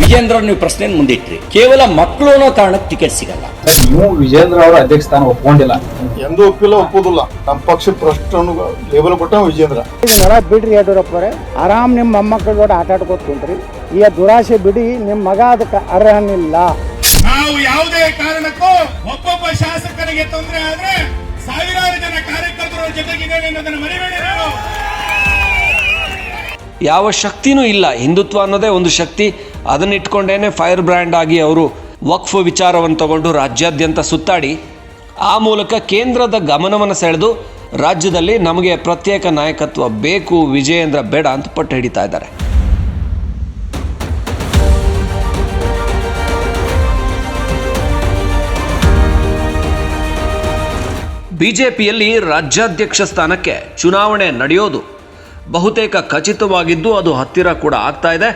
ವಿಜೇಂದ್ರ ನೀವು ಪ್ರಶ್ನೆ ಮುಂದಿಟ್ರಿ. ಕೇವಲ ಮಕ್ಕಳು ಅನ್ನೋ ಕಾರಣಕ್ಕೆ ಟಿಕೆಟ್ ಸಿಗಲ್ಲ. ನೀವು ವಿಜೇಂದ್ರ ಅವರ ಅಧ್ಯಕ್ಷ ಸ್ಥಾನ ಒಪ್ಕೊಂಡಿಲ್ಲ. ಎಂದೂ ಒಪ್ಪಿಲ್ಲ ಒಪ್ಪುದಿಲ್ಲ. ನಮ್ಮ ಪಕ್ಷ ಭ್ರಷ್ಟ ಲೇಬಲ್ ಕೊಟ್ಟ ವಿಜೇಂದ್ರ. ನರ ಬಿಡ್ರಿ ಯಡಿಯೂರಪ್ಪರೇ ಆರಾಮ್ ನಿಮ್ಮ ಮೊಮ್ಮಕ್ಕಳ ಜೊತೆ ಆಟ ಆಡ್ಕೋತ ಕುಂತ್ರಿ. ಈ ದುರಾಸೆ ಬಿಡಿ ನಿಮ್ಮ ಮಗ ಅದಕ್ಕೆ ಅರ್ಹನಿಲ್ಲ. ನಾವು ಯಾವುದೇ ಕಾರಣಕ್ಕೂ ಒಬ್ಬೊಬ್ಬ ಶಾಸಕರಿಗೆ ತೊಂದರೆ ಆದ್ರೆ ಸಾವಿರಾರು ಜನ ಕಾರ್ಯಕರ್ತರ ಜೊತೆಗಿದ್ದೇವೆ ಅನ್ನೋದನ್ನ ಮರಿಬೇಡಿ ನಾವು. ಯಾವ ಶಕ್ತಿನೂ ಇಲ್ಲ. ಹಿಂದುತ್ವ ಅನ್ನೋದೇ ಒಂದು ಶಕ್ತಿ. ಅದನ್ನಿಟ್ಕೊಂಡೇನೆ ಫೈರ್ ಬ್ರ್ಯಾಂಡ್ ಆಗಿ ಅವರು ವಕ್ಫ್ ವಿಚಾರವನ್ನು ತಗೊಂಡು ರಾಜ್ಯಾದ್ಯಂತ ಸುತ್ತಾಡಿ, ಆ ಮೂಲಕ ಕೇಂದ್ರದ ಗಮನವನ್ನು ಸೆಳೆದು ರಾಜ್ಯದಲ್ಲಿ ನಮಗೆ ಪ್ರತ್ಯೇಕ ನಾಯಕತ್ವ ಬೇಕು, ವಿಜಯೇಂದ್ರ ಬೇಡ ಅಂತ ಪಟ್ಟು ಹಿಡಿತಾ ಇದ್ದಾರೆ. ಬಿಜೆಪಿಯಲ್ಲಿ ರಾಜ್ಯಾಧ್ಯಕ್ಷ ಸ್ಥಾನಕ್ಕೆ ಚುನಾವಣೆ ನಡೆಯೋದು ಬಹುತೇಕ ಖಚಿತವಾಗಿದ್ದು ಅದು ಹತ್ತಿರ ಕೂಡ ಆಗ್ತಾ ಇದೆ.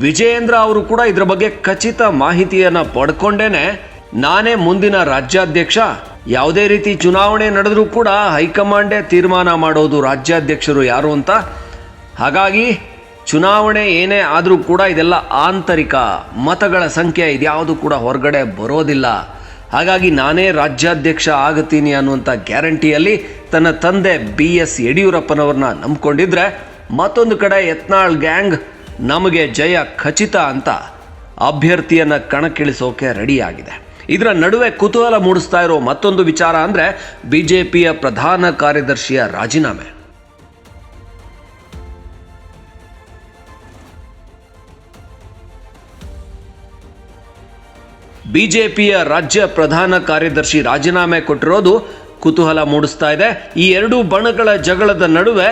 ವಿಜಯೇಂದ್ರ ಅವರು ಕೂಡ ಇದರ ಬಗ್ಗೆ ಖಚಿತ ಮಾಹಿತಿಯನ್ನು ಪಡ್ಕೊಂಡೇನೆ. ನಾನೇ ಮುಂದಿನ ರಾಜ್ಯಾಧ್ಯಕ್ಷ. ಯಾವುದೇ ರೀತಿ ಚುನಾವಣೆ ನಡೆದರೂ ಕೂಡ ಹೈಕಮಾಂಡೇ ತೀರ್ಮಾನ ಮಾಡೋದು ರಾಜ್ಯಾಧ್ಯಕ್ಷರು ಯಾರು ಅಂತ. ಹಾಗಾಗಿ ಚುನಾವಣೆ ಏನೇ ಆದರೂ ಕೂಡ ಇದೆಲ್ಲ ಆಂತರಿಕ ಮತಗಳ ಸಂಖ್ಯೆ ಇದ್ಯಾವುದು ಕೂಡ ಹೊರಗಡೆ ಬರೋದಿಲ್ಲ. ಹಾಗಾಗಿ ನಾನೇ ರಾಜ್ಯಾಧ್ಯಕ್ಷ ಆಗತೀನಿ ಅನ್ನುವಂಥ ಗ್ಯಾರಂಟಿಯಲ್ಲಿ ತನ್ನ ತಂದೆ ಬಿ ಎಸ್ ಯಡಿಯೂರಪ್ಪನವ್ರನ್ನ ನಂಬ್ಕೊಂಡಿದ್ರೆ ಮತ್ತೊಂದು ಕಡೆ ಯತ್ನಾಳ್ ಗ್ಯಾಂಗ್ ನಮಗೆ ಜಯ ಖಚಿತ ಅಂತ ಅಭ್ಯರ್ಥಿಯನ್ನು ಕಣಕ್ಕಿಳಿಸೋಕೆ ರೆಡಿಯಾಗಿದೆ. ಇದರ ನಡುವೆ ಕುತೂಹಲ ಮೂಡಿಸ್ತಾ ಇರೋ ಮತ್ತೊಂದು ವಿಚಾರ ಅಂದರೆ ಬಿಜೆಪಿಯ ಪ್ರಧಾನ ಕಾರ್ಯದರ್ಶಿಯ ರಾಜೀನಾಮೆ. ಬಿಜೆಪಿಯ ರಾಜ್ಯ ಪ್ರಧಾನ ಕಾರ್ಯದರ್ಶಿ ರಾಜೀನಾಮೆ ಕೊಟ್ಟಿರೋದು ಕುತೂಹಲ ಮೂಡಿಸ್ತಾ ಇದೆ. ಈ ಎರಡೂ ಬಣಗಳ ಜಗಳದ ನಡುವೆ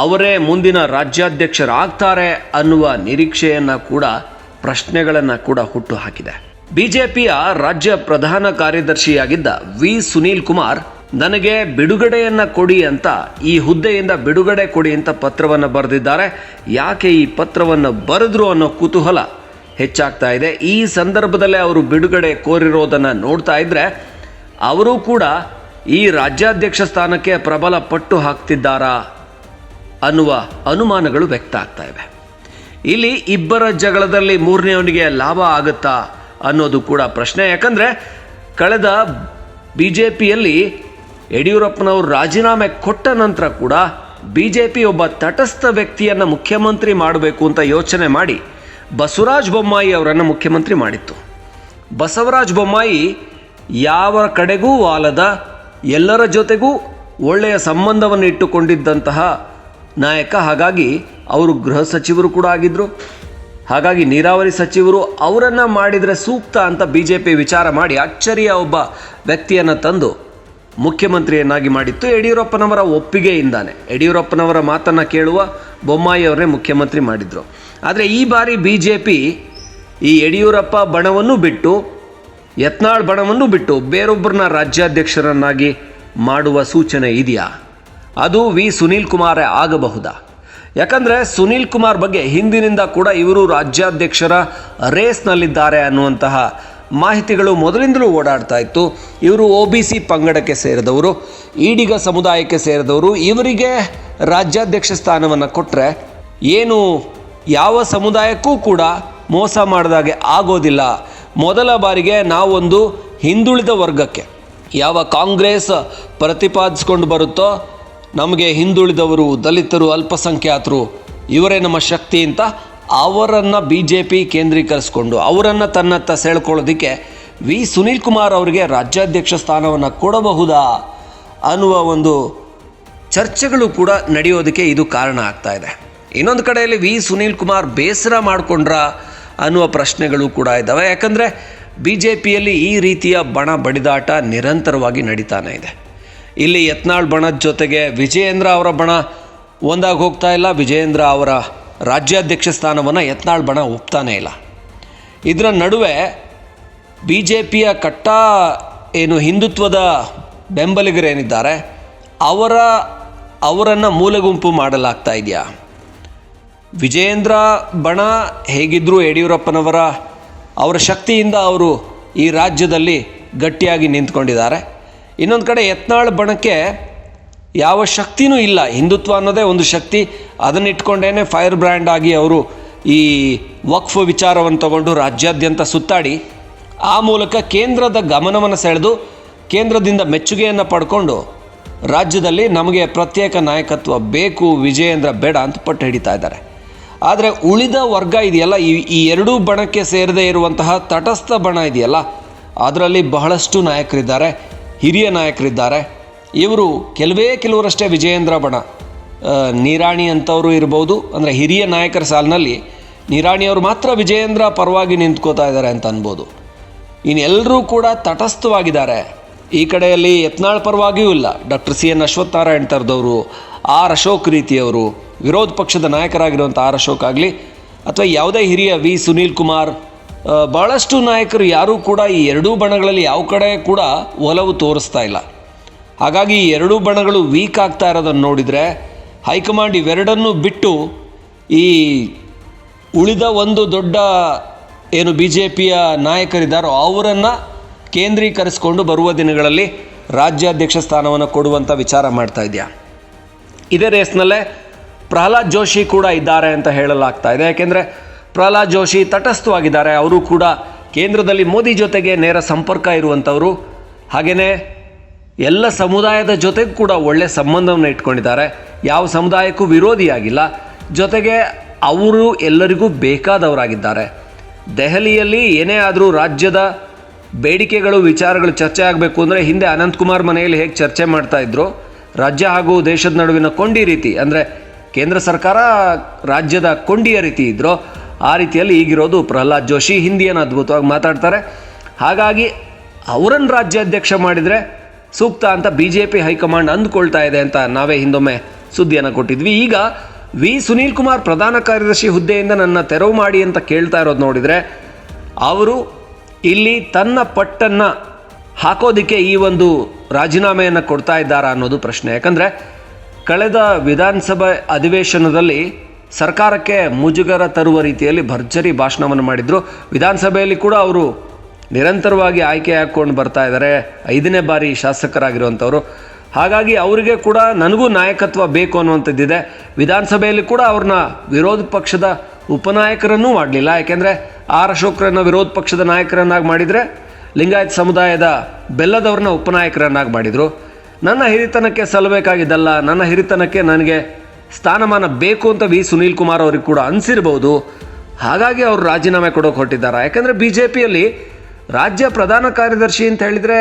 ಅವರೇ ಮುಂದಿನ ರಾಜ್ಯಾಧ್ಯಕ್ಷರಾಗ್ತಾರೆ ಅನ್ನುವ ನಿರೀಕ್ಷೆಯನ್ನ ಕೂಡ, ಪ್ರಶ್ನೆಗಳನ್ನು ಕೂಡ ಹುಟ್ಟು ಹಾಕಿದೆ. ಬಿಜೆಪಿಯ ರಾಜ್ಯ ಪ್ರಧಾನ ಕಾರ್ಯದರ್ಶಿಯಾಗಿದ್ದ ವಿ ಸುನೀಲ್ ಕುಮಾರ್, ನನಗೆ ಬಿಡುಗಡೆಯನ್ನ ಕೊಡಿ ಅಂತ, ಈ ಹುದ್ದೆಯಿಂದ ಬಿಡುಗಡೆ ಕೊಡಿ ಅಂತ ಪತ್ರವನ್ನು ಬರೆದಿದ್ದಾರೆ. ಯಾಕೆ ಈ ಪತ್ರವನ್ನು ಬರೆದ್ರು ಅನ್ನೋ ಕುತೂಹಲ ಹೆಚ್ಚಾಗ್ತಾ ಇದೆ. ಈ ಸಂದರ್ಭದಲ್ಲೇ ಅವರು ಬಿಡುಗಡೆ ಕೋರಿರೋದನ್ನು ನೋಡ್ತಾ ಇದ್ರೆ ಅವರು ಕೂಡ ಈ ರಾಜ್ಯಾಧ್ಯಕ್ಷ ಸ್ಥಾನಕ್ಕೆ ಪ್ರಬಲ ಪಟ್ಟು ಹಾಕ್ತಿದ್ದಾರಾ ಅನ್ನುವ ಅನುಮಾನಗಳು ವ್ಯಕ್ತ ಆಗ್ತಾ ಇವೆ. ಇಲ್ಲಿ ಇಬ್ಬರ ಜಗಳದಲ್ಲಿ ಮೂರನೆಯವನಿಗೆ ಲಾಭ ಆಗುತ್ತಾ ಅನ್ನೋದು ಕೂಡ ಪ್ರಶ್ನೆ. ಯಾಕಂದರೆ ಕಳೆದ ಬಿ ಜೆ ಪಿಯಲ್ಲಿ ಯಡಿಯೂರಪ್ಪನವರು ರಾಜೀನಾಮೆ ಕೊಟ್ಟ ನಂತರ ಕೂಡ ಬಿ ಜೆ ಪಿ ಒಬ್ಬ ತಟಸ್ಥ ವ್ಯಕ್ತಿಯನ್ನು ಮುಖ್ಯಮಂತ್ರಿ ಮಾಡಬೇಕು ಅಂತ ಯೋಚನೆ ಮಾಡಿ ಬಸವರಾಜ ಬೊಮ್ಮಾಯಿ ಅವರನ್ನು ಮುಖ್ಯಮಂತ್ರಿ ಮಾಡಿತ್ತು. ಬಸವರಾಜ ಬೊಮ್ಮಾಯಿ ಯಾವ ಕಡೆಗೂ ವಾಲದ, ಎಲ್ಲರ ಜೊತೆಗೂ ಒಳ್ಳೆಯ ಸಂಬಂಧವನ್ನು ಇಟ್ಟುಕೊಂಡಿದ್ದಂತಹ ನಾಯಕ, ಹಾಗಾಗಿ ಅವರು ಗೃಹ ಸಚಿವರು ಕೂಡ ಆಗಿದ್ದರು ಹಾಗಾಗಿ ನೀರಾವರಿ ಸಚಿವರು ಅವರನ್ನು ಮಾಡಿದರೆ ಸೂಕ್ತ ಅಂತ ಬಿ ಜೆ ಪಿ ವಿಚಾರ ಮಾಡಿ ಅಚ್ಚರಿಯ ಒಬ್ಬ ವ್ಯಕ್ತಿಯನ್ನು ತಂದು ಮುಖ್ಯಮಂತ್ರಿಯನ್ನಾಗಿ ಮಾಡಿತ್ತು. ಯಡಿಯೂರಪ್ಪನವರ ಒಪ್ಪಿಗೆಯಿಂದಾನೆ. ಯಡಿಯೂರಪ್ಪನವರ ಮಾತನ್ನು ಕೇಳುವ ಬೊಮ್ಮಾಯಿ ಅವರೇ ಮುಖ್ಯಮಂತ್ರಿ ಮಾಡಿದರು. ಆದರೆ ಈ ಬಾರಿ ಬಿ ಜೆ ಪಿ ಈ ಯಡಿಯೂರಪ್ಪ ಬಣವನ್ನು ಬಿಟ್ಟು, ಯತ್ನಾಳ್ ಬಣವನ್ನು ಬಿಟ್ಟು ಬೇರೊಬ್ಬರನ್ನ ರಾಜ್ಯಾಧ್ಯಕ್ಷರನ್ನಾಗಿ ಮಾಡುವ ಸೂಚನೆ ಇದೆಯಾ? ಅದು ವಿ ಸುನೀಲ್ ಕುಮಾರೇ ಆಗಬಹುದಾ? ಯಾಕಂದರೆ ಸುನೀಲ್ ಕುಮಾರ್ ಬಗ್ಗೆ ಹಿಂದಿನಿಂದ ಕೂಡ ಇವರು ರಾಜ್ಯಾಧ್ಯಕ್ಷರ ರೇಸ್ನಲ್ಲಿದ್ದಾರೆ ಅನ್ನುವಂತಹ ಮಾಹಿತಿಗಳು ಮೊದಲಿಂದಲೂ ಓಡಾಡ್ತಾ ಇತ್ತು. ಇವರು ಒ ಬಿ ಸಿ ಪಂಗಡಕ್ಕೆ ಸೇರಿದವರು ಈಡಿಗ ಸಮುದಾಯಕ್ಕೆ ಸೇರಿದವರು. ಇವರಿಗೆ ರಾಜ್ಯಾಧ್ಯಕ್ಷ ಸ್ಥಾನವನ್ನು ಕೊಟ್ಟರೆ ಏನು ಯಾವ ಸಮುದಾಯಕ್ಕೂ ಕೂಡ ಮೋಸ ಮಾಡಿದಾಗೆ ಆಗೋದಿಲ್ಲ. ಮೊದಲ ಬಾರಿಗೆ ನಾವೊಂದು ಹಿಂದುಳಿದ ವರ್ಗಕ್ಕೆ ಯಾವ ಕಾಂಗ್ರೆಸ್ ಪ್ರತಿಪಾದಿಸ್ಕೊಂಡು ಬರುತ್ತೋ ನಮಗೆ ಹಿಂದುಳಿದವರು, ದಲಿತರು, ಅಲ್ಪಸಂಖ್ಯಾತರು, ಇವರೇ ನಮ್ಮ ಶಕ್ತಿ ಅಂತ ಅವರನ್ನು ಬಿ ಜೆ ಪಿ ಕೇಂದ್ರೀಕರಿಸ್ಕೊಂಡು, ಅವರನ್ನು ತನ್ನತ್ತ ಸೆಳ್ಕೊಳ್ಳೋದಕ್ಕೆ ವಿ. ಸುನೀಲ್ ಕುಮಾರ್ ಅವರಿಗೆ ರಾಜ್ಯಾಧ್ಯಕ್ಷ ಸ್ಥಾನವನ್ನು ಕೊಡಬಹುದಾ ಅನ್ನುವ ಒಂದು ಚರ್ಚೆಗಳು ಕೂಡ ನಡೆಯೋದಕ್ಕೆ ಇದು ಕಾರಣ ಆಗ್ತಾ ಇದೆ. ಇನ್ನೊಂದು ಕಡೆಯಲ್ಲಿ ವಿ ಸುನೀಲ್ ಕುಮಾರ್ ಬೇಸರ ಮಾಡಿಕೊಂಡ್ರ ಅನ್ನುವ ಪ್ರಶ್ನೆಗಳು ಕೂಡ ಇದ್ದಾವೆ. ಯಾಕಂದರೆ ಬಿ ಜೆ ಪಿಯಲ್ಲಿ ಈ ರೀತಿಯ ಬಣ ಬಡಿದಾಟ ನಿರಂತರವಾಗಿ ನಡೀತಾನೆ ಇದೆ. ಇಲ್ಲಿ ಯತ್ನಾಳ್ ಬಣದ ಜೊತೆಗೆ ವಿಜಯೇಂದ್ರ ಅವರ ಬಣ ಒಂದಾಗಿ ಹೋಗ್ತಾ ಇಲ್ಲ. ವಿಜಯೇಂದ್ರ ಅವರ ರಾಜ್ಯಾಧ್ಯಕ್ಷ ಸ್ಥಾನವನ್ನು ಯತ್ನಾಳ್ ಬಣ ಒಪ್ತಾನೇ ಇಲ್ಲ. ಇದರ ನಡುವೆ ಬಿ ಜೆ ಪಿಯ ಕಟ್ಟ ಏನು ಹಿಂದುತ್ವದ ಬೆಂಬಲಿಗರೇನಿದ್ದಾರೆ, ಅವರ ಅವರನ್ನು ಮೂಲೆಗುಂಪು ಮಾಡಲಾಗ್ತಾ ಇದೆಯಾ? ವಿಜಯೇಂದ್ರ ಬಣ ಹೇಗಿದ್ದರೂ ಯಡಿಯೂರಪ್ಪನವರ ಅವರ ಶಕ್ತಿಯಿಂದ ಅವರು ಈ ರಾಜ್ಯದಲ್ಲಿ ಗಟ್ಟಿಯಾಗಿ ನಿಂತ್ಕೊಂಡಿದ್ದಾರೆ. ಇನ್ನೊಂದು ಕಡೆ ಯತ್ನಾಳ್ ಬಣಕ್ಕೆ ಯಾವ ಶಕ್ತಿನೂ ಇಲ್ಲ. ಹಿಂದುತ್ವ ಅನ್ನೋದೇ ಒಂದು ಶಕ್ತಿ. ಅದನ್ನಿಟ್ಕೊಂಡೇನೆ ಫೈರ್ ಬ್ರ್ಯಾಂಡ್ ಆಗಿ ಅವರು ಈ ವಕ್ಫ್ ವಿಚಾರವನ್ನು ತಗೊಂಡು ರಾಜ್ಯಾದ್ಯಂತ ಸುತ್ತಾಡಿ, ಆ ಮೂಲಕ ಕೇಂದ್ರದ ಗಮನವನ್ನು ಸೆಳೆದು, ಕೇಂದ್ರದಿಂದ ಮೆಚ್ಚುಗೆಯನ್ನು ಪಡ್ಕೊಂಡು ರಾಜ್ಯದಲ್ಲಿ ನಮಗೆ ಪ್ರತ್ಯೇಕ ನಾಯಕತ್ವ ಬೇಕು, ವಿಜಯೇಂದ್ರ ಬೇಡ ಅಂತ ಪಟ್ಟು ಹಿಡಿತಾ ಇದ್ದಾರೆ. ಆದರೆ ಉಳಿದ ವರ್ಗ ಇದೆಯಲ್ಲ, ಈ ಈ ಎರಡೂ ಬಣಕ್ಕೆ ಸೇರದೇ ಇರುವಂತಹ ತಟಸ್ಥ ಬಣ ಇದೆಯಲ್ಲ, ಅದರಲ್ಲಿ ಬಹಳಷ್ಟು ನಾಯಕರಿದ್ದಾರೆ, ಹಿರಿಯ ನಾಯಕರಿದ್ದಾರೆ. ಇವರು ಕೆಲವೇ ಕೆಲವರಷ್ಟೇ ವಿಜಯೇಂದ್ರ ಬಣ. ನೀರಾಣಿ ಅಂಥವರು ಇರ್ಬೋದು, ಅಂದರೆ ಹಿರಿಯ ನಾಯಕರ ಸಾಲಿನಲ್ಲಿ ನಿರಾಣಿಯವರು ಮಾತ್ರ ವಿಜಯೇಂದ್ರ ಪರವಾಗಿ ನಿಂತ್ಕೋತಾ ಇದ್ದಾರೆ ಅಂತ ಅನ್ಬೋದು. ಇನ್ನೆಲ್ಲರೂ ಕೂಡ ತಟಸ್ಥವಾಗಿದ್ದಾರೆ. ಈ ಕಡೆಯಲ್ಲಿ ಯತ್ನಾಳ್ ಪರವಾಗಿಯೂ ಇಲ್ಲ. ಡಾಕ್ಟರ್ ಸಿ ಎನ್ ಅಶ್ವತ್ಥನಾರಾಯಣ್ ಥರದವರು ಆರ್ ಅಶೋಕ್ ರೀತಿಯವರು ವಿರೋಧ ಪಕ್ಷದ ನಾಯಕರಾಗಿರುವಂಥ ಆರ್ ಅಶೋಕ್ ಆಗಲಿ ಅಥವಾ ಯಾವುದೇ ಹಿರಿಯ ವಿ ಸುನೀಲ್ ಕುಮಾರ್ ಬಹಳಷ್ಟು ನಾಯಕರು ಯಾರೂ ಕೂಡ ಈ ಎರಡೂ ಬಣಗಳಲ್ಲಿ ಯಾವ ಕಡೆ ಕೂಡ ಒಲವು ತೋರಿಸ್ತಾ ಇಲ್ಲ. ಹಾಗಾಗಿ ಈ ಎರಡೂ ಬಣಗಳು ವೀಕ್ ಆಗ್ತಾ ಇರೋದನ್ನು ನೋಡಿದರೆ ಹೈಕಮಾಂಡ್ ಇವೆರಡನ್ನೂ ಬಿಟ್ಟು ಈ ಉಳಿದ ಒಂದು ದೊಡ್ಡ ಏನು ಬಿ ಜೆ ಪಿಯ ನಾಯಕರಿದ್ದಾರೋ ಅವರನ್ನು ಕೇಂದ್ರೀಕರಿಸಿಕೊಂಡು ಬರುವ ದಿನಗಳಲ್ಲಿ ರಾಜ್ಯಾಧ್ಯಕ್ಷ ಸ್ಥಾನವನ್ನು ಕೊಡುವಂಥ ವಿಚಾರ ಮಾಡ್ತಾ ಇದೆಯಾ? ಇದೇ ರೇಸ್ನಲ್ಲೇ ಪ್ರಹ್ಲಾದ್ ಜೋಶಿ ಕೂಡ ಇದ್ದಾರೆ ಅಂತ ಹೇಳಲಾಗ್ತಾ ಇದೆ. ಯಾಕೆಂದರೆ ಪ್ರಹ್ಲಾದ್ ಜೋಶಿ ತಟಸ್ಥವಾಗಿದ್ದಾರೆ. ಅವರು ಕೂಡ ಕೇಂದ್ರದಲ್ಲಿ ಮೋದಿ ಜೊತೆಗೆ ನೇರ ಸಂಪರ್ಕ ಇರುವಂಥವರು. ಹಾಗೆಯೇ ಎಲ್ಲ ಸಮುದಾಯದ ಜೊತೆಗೂ ಕೂಡ ಒಳ್ಳೆಯ ಸಂಬಂಧವನ್ನು ಇಟ್ಕೊಂಡಿದ್ದಾರೆ. ಯಾವ ಸಮುದಾಯಕ್ಕೂ ವಿರೋಧಿಯಾಗಿಲ್ಲ. ಜೊತೆಗೆ ಅವರು ಎಲ್ಲರಿಗೂ ಬೇಕಾದವರಾಗಿದ್ದಾರೆ. ದೆಹಲಿಯಲ್ಲಿ ಏನೇ ಆದರೂ ರಾಜ್ಯದ ಬೇಡಿಕೆಗಳು, ವಿಚಾರಗಳು ಚರ್ಚೆ ಆಗಬೇಕು ಅಂದರೆ ಹಿಂದೆ ಅನಂತಕುಮಾರ್ ಮನೆಯಲ್ಲಿ ಹೇಗೆ ಚರ್ಚೆ ಮಾಡ್ತಾ ಇದ್ರು ರಾಜ್ಯ ಹಾಗೂ ದೇಶದ ನಡುವಿನ ಕೊಂಡಿ ರೀತಿ, ಅಂದರೆ ಕೇಂದ್ರ ಸರ್ಕಾರ ರಾಜ್ಯದ ಕೊಂಡಿಯ ರೀತಿ ಇದ್ರೋ ಆ ರೀತಿಯಲ್ಲಿ ಈಗಿರೋದು ಪ್ರಹ್ಲಾದ್ ಜೋಶಿ ಹಿಂದಿಯನ್ನು ಅದ್ಭುತವಾಗಿ ಮಾತಾಡ್ತಾರೆ. ಹಾಗಾಗಿ ಅವರನ್ನು ರಾಜ್ಯಾಧ್ಯಕ್ಷ ಮಾಡಿದರೆ ಸೂಕ್ತ ಅಂತ B J P high command ಅಂದ್ಕೊಳ್ತಾ ಇದೆ ಅಂತ ನಾವೇ ಹಿಂದೊಮ್ಮೆ ಸುದ್ದಿಯನ್ನು ಕೊಟ್ಟಿದ್ವಿ. ಈಗ ವಿ ಸುನೀಲ್ ಕುಮಾರ್ ಪ್ರಧಾನ ಕಾರ್ಯದರ್ಶಿ ಹುದ್ದೆಯಿಂದ ನನ್ನ ತೆರವು ಮಾಡಿ ಅಂತ ಕೇಳ್ತಾ ಇರೋದು ನೋಡಿದರೆ, ಅವರು ಇಲ್ಲಿ ತನ್ನ ಪಟ್ಟನ್ನು ಹಾಕೋದಕ್ಕೆ ಈ ಒಂದು ರಾಜೀನಾಮೆಯನ್ನು ಕೊಡ್ತಾ ಇದ್ದಾರಾ ಅನ್ನೋದು ಪ್ರಶ್ನೆ. ಯಾಕಂದರೆ ಕಳೆದ ವಿಧಾನಸಭೆ ಅಧಿವೇಶನದಲ್ಲಿ ಸರ್ಕಾರಕ್ಕೆ ಮುಜುಗರ ತರುವ ರೀತಿಯಲ್ಲಿ ಭರ್ಜರಿ ಭಾಷಣವನ್ನು ಮಾಡಿದರು. ವಿಧಾನಸಭೆಯಲ್ಲಿ ಕೂಡ ಅವರು ನಿರಂತರವಾಗಿ ಆಯ್ಕೆ ಹಾಕ್ಕೊಂಡು ಬರ್ತಾ ಇದ್ದಾರೆ. ಐದನೇ ಬಾರಿ ಶಾಸಕರಾಗಿರುವಂಥವ್ರು. ಹಾಗಾಗಿ ಅವರಿಗೆ ಕೂಡ ನನಗೂ ನಾಯಕತ್ವ ಬೇಕು ಅನ್ನುವಂಥದ್ದಿದೆ. ವಿಧಾನಸಭೆಯಲ್ಲಿ ಕೂಡ ಅವ್ರನ್ನ ವಿರೋಧ ಪಕ್ಷದ ಉಪನಾಯಕರನ್ನೂ ಮಾಡಲಿಲ್ಲ. ಯಾಕೆಂದರೆ ಆರ್ ಅಶೋಕ್ರನ್ನ ವಿರೋಧ ಪಕ್ಷದ ನಾಯಕರನ್ನಾಗಿ ಮಾಡಿದರೆ ಲಿಂಗಾಯತ್ ಸಮುದಾಯದ ಬೆಲ್ಲದವ್ರನ್ನ ಉಪನಾಯಕರನ್ನಾಗಿ ಮಾಡಿದರು ನನ್ನ ಹಿರಿತನಕ್ಕೆ ಸಲ್ಲಬೇಕಾಗಿದ್ದಲ್ಲ, ನನ್ನ ಹಿರಿತನಕ್ಕೆ ನನಗೆ ಸ್ಥಾನಮಾನ ಬೇಕು ಅಂತ ವಿ ಸುನೀಲ್ ಕುಮಾರ್ ಅವ್ರಿಗೆ ಕೂಡ ಅನಿಸಿರ್ಬೋದು. ಹಾಗಾಗಿ ಅವರು ರಾಜೀನಾಮೆ ಕೊಡೋಕೆ ಹೊರಟಿದ್ದಾರೆ. ಯಾಕೆಂದರೆ ಬಿ ಜೆ ಪಿಯಲ್ಲಿ ರಾಜ್ಯ ಪ್ರಧಾನ ಕಾರ್ಯದರ್ಶಿ ಅಂತ ಹೇಳಿದರೆ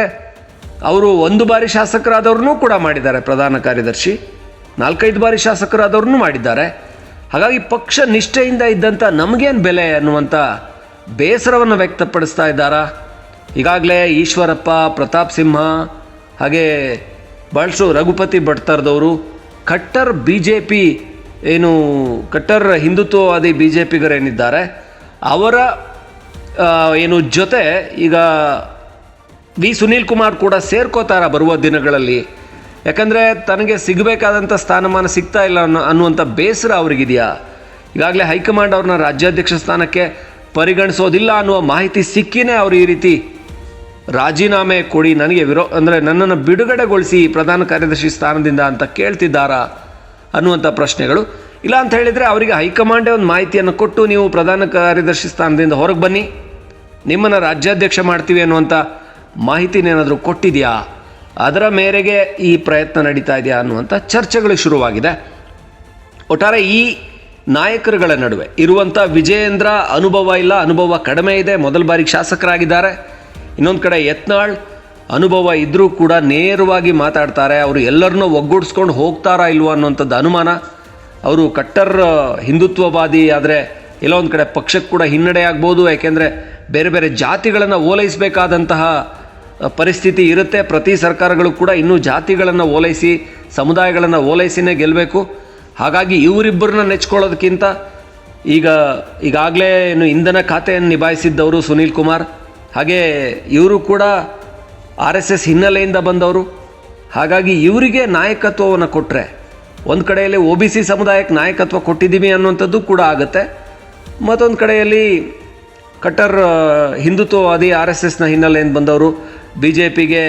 ಅವರು ಒಂದು ಬಾರಿ ಶಾಸಕರಾದವ್ರನ್ನೂ ಕೂಡ ಮಾಡಿದ್ದಾರೆ ಪ್ರಧಾನ ಕಾರ್ಯದರ್ಶಿ. ನಾಲ್ಕೈದು ಬಾರಿ ಶಾಸಕರಾದವ್ರನ್ನೂ ಮಾಡಿದ್ದಾರೆ. ಹಾಗಾಗಿ ಪಕ್ಷ ನಿಷ್ಠೆಯಿಂದ ಇದ್ದಂಥ ನಮಗೇನು ಬೆಲೆ ಅನ್ನುವಂಥ ಬೇಸರವನ್ನು ವ್ಯಕ್ತಪಡಿಸ್ತಾ ಇದ್ದಾರಾ? ಈಗಾಗಲೇ ಈಶ್ವರಪ್ಪ, ಪ್ರತಾಪ್ ಸಿಂಹ, ಹಾಗೆ ಭಾಳಷ್ಟು ರಘುಪತಿ ಭಟ್ತರ್ದವರು ಕಟ್ಟರ್ ಬಿ ಜೆ ಪಿ ಏನು, ಕಟ್ಟರ್ ಹಿಂದುತ್ವವಾದಿ ಬಿ ಜೆ ಪಿಗರೇನಿದ್ದಾರೆ ಅವರ ಏನು ಜೊತೆ ಈಗ ವಿ ಸುನೀಲ್ ಕುಮಾರ್ ಕೂಡ ಸೇರ್ಕೋತಾರ ಬರುವ ದಿನಗಳಲ್ಲಿ. ಯಾಕಂದರೆ ತನಗೆ ಸಿಗಬೇಕಾದಂಥ ಸ್ಥಾನಮಾನ ಸಿಗ್ತಾ ಇಲ್ಲ ಅನ್ನೋ ಅನ್ನುವಂಥ ಬೇಸರ ಅವರಿಗಿದೆಯಾ? ಈಗಾಗಲೇ ಹೈಕಮಾಂಡ್ ಅವ್ರನ್ನ ರಾಜ್ಯಾಧ್ಯಕ್ಷ ಸ್ಥಾನಕ್ಕೆ ಪರಿಗಣಿಸೋದಿಲ್ಲ ಅನ್ನುವ ಮಾಹಿತಿ ಸಿಕ್ಕಿನೇ ಅವರು ಈ ರೀತಿ ರಾಜೀನಾಮೆ ಕೊಡಿ, ನನಗೆ ವಿರೋ, ಅಂದರೆ ನನ್ನನ್ನು ಬಿಡುಗಡೆಗೊಳಿಸಿ ಪ್ರಧಾನ ಕಾರ್ಯದರ್ಶಿ ಸ್ಥಾನದಿಂದ ಅಂತ ಕೇಳ್ತಿದ್ದಾರಾ ಅನ್ನುವಂಥ ಪ್ರಶ್ನೆಗಳು. ಇಲ್ಲ ಅಂತ ಹೇಳಿದರೆ ಅವರಿಗೆ ಹೈಕಮಾಂಡೇ ಒಂದು ಮಾಹಿತಿಯನ್ನು ಕೊಟ್ಟು ನೀವು ಪ್ರಧಾನ ಕಾರ್ಯದರ್ಶಿ ಸ್ಥಾನದಿಂದ ಹೊರಗೆ ಬನ್ನಿ. ನಿಮ್ಮನ್ನು ರಾಜ್ಯಾಧ್ಯಕ್ಷ ಮಾಡ್ತೀವಿ ಅನ್ನುವಂಥ ಮಾಹಿತಿನೇನಾದರೂ ಕೊಟ್ಟಿದೆಯಾ? ಅದರ ಮೇರೆಗೆ ಈ ಪ್ರಯತ್ನ ನಡೀತಾ ಇದೆಯಾ ಅನ್ನುವಂಥ ಚರ್ಚೆಗಳು ಶುರುವಾಗಿದೆ. ಒಟ್ಟಾರೆ ಈ ನಾಯಕರುಗಳ ನಡುವೆ ಇರುವಂಥ ವಿಜಯೇಂದ್ರ ಅನುಭವ ಇಲ್ಲ, ಅನುಭವ ಕಡಿಮೆ ಇದೆ. ಮೊದಲ ಬಾರಿಗೆ ಶಾಸಕರಾಗಿದ್ದಾರೆ. ಇನ್ನೊಂದು ಕಡೆ ಯತ್ನಾಳ್ ಅನುಭವ ಇದ್ದರೂ ಕೂಡ ನೇರವಾಗಿ ಮಾತಾಡ್ತಾರೆ, ಅವರು ಎಲ್ಲರನ್ನೂ ಒಗ್ಗೂಡಿಸ್ಕೊಂಡು ಹೋಗ್ತಾರಾ ಇಲ್ವೋ ಅನ್ನೋಂಥದ್ದು ಅನುಮಾನ. ಅವರು ಕಟ್ಟರ್ ಹಿಂದುತ್ವವಾದಿ ಆದರೆ ಎಲ್ಲೋ ಒಂದು ಕಡೆ ಪಕ್ಷಕ್ಕೆ ಕೂಡ ಹಿನ್ನಡೆ ಆಗ್ಬೋದು, ಯಾಕೆಂದರೆ ಬೇರೆ ಬೇರೆ ಜಾತಿಗಳನ್ನು ಓಲೈಸಬೇಕಾದಂತಹ ಪರಿಸ್ಥಿತಿ ಇರುತ್ತೆ. ಪ್ರತಿ ಸರ್ಕಾರಗಳು ಕೂಡ ಇನ್ನೂ ಜಾತಿಗಳನ್ನು ಓಲೈಸಿ, ಸಮುದಾಯಗಳನ್ನು ಓಲೈಸಿನೇ ಗೆಲ್ಲಬೇಕು ಹಾಗಾಗಿ ಇವರಿಬ್ಬರನ್ನ ನೆಚ್ಕೊಳ್ಳೋದಕ್ಕಿಂತ ಈಗ ಈಗಾಗಲೇ ಏನು ಇಂಧನ ಖಾತೆಯನ್ನು ನಿಭಾಯಿಸಿದ್ದವರು ಸುನೀಲ್ ಕುಮಾರ್ ಹಾಗೆ ಇವರು ಕೂಡ ಆರ್ ಎಸ್ ಎಸ್ ಹಿನ್ನೆಲೆಯಿಂದ ಬಂದವರು. ಹಾಗಾಗಿ ಇವರಿಗೆ ನಾಯಕತ್ವವನ್ನು ಕೊಟ್ಟರೆ ಒಂದು ಕಡೆಯಲ್ಲಿ ಒ ಬಿ ಸಿ ಸಮುದಾಯಕ್ಕೆ ನಾಯಕತ್ವ ಕೊಟ್ಟಿದ್ದೀವಿ ಅನ್ನುವಂಥದ್ದು ಕೂಡ ಆಗುತ್ತೆ. ಮತ್ತೊಂದು ಕಡೆಯಲ್ಲಿ ಕಟ್ಟರ್ ಹಿಂದುತ್ವವಾದಿ ಆರ್ ಎಸ್ ಎಸ್ನ ಹಿನ್ನೆಲೆಯಿಂದ ಬಂದವರು, ಬಿ ಜೆ ಪಿಗೆ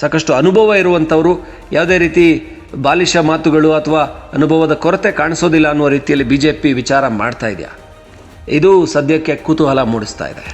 ಸಾಕಷ್ಟು ಅನುಭವ ಇರುವಂಥವರು, ಯಾವುದೇ ರೀತಿ ಬಾಲಿಷ ಮಾತುಗಳು ಅಥವಾ ಅನುಭವದ ಕೊರತೆ ಕಾಣಿಸೋದಿಲ್ಲ ಅನ್ನುವ ರೀತಿಯಲ್ಲಿ ಬಿ ಜೆ ಪಿ ವಿಚಾರ ಮಾಡ್ತಾ ಇದೆಯಾ? ಇದು ಸದ್ಯಕ್ಕೆ ಕುತೂಹಲ ಮೂಡಿಸ್ತಾ ಇದೆ.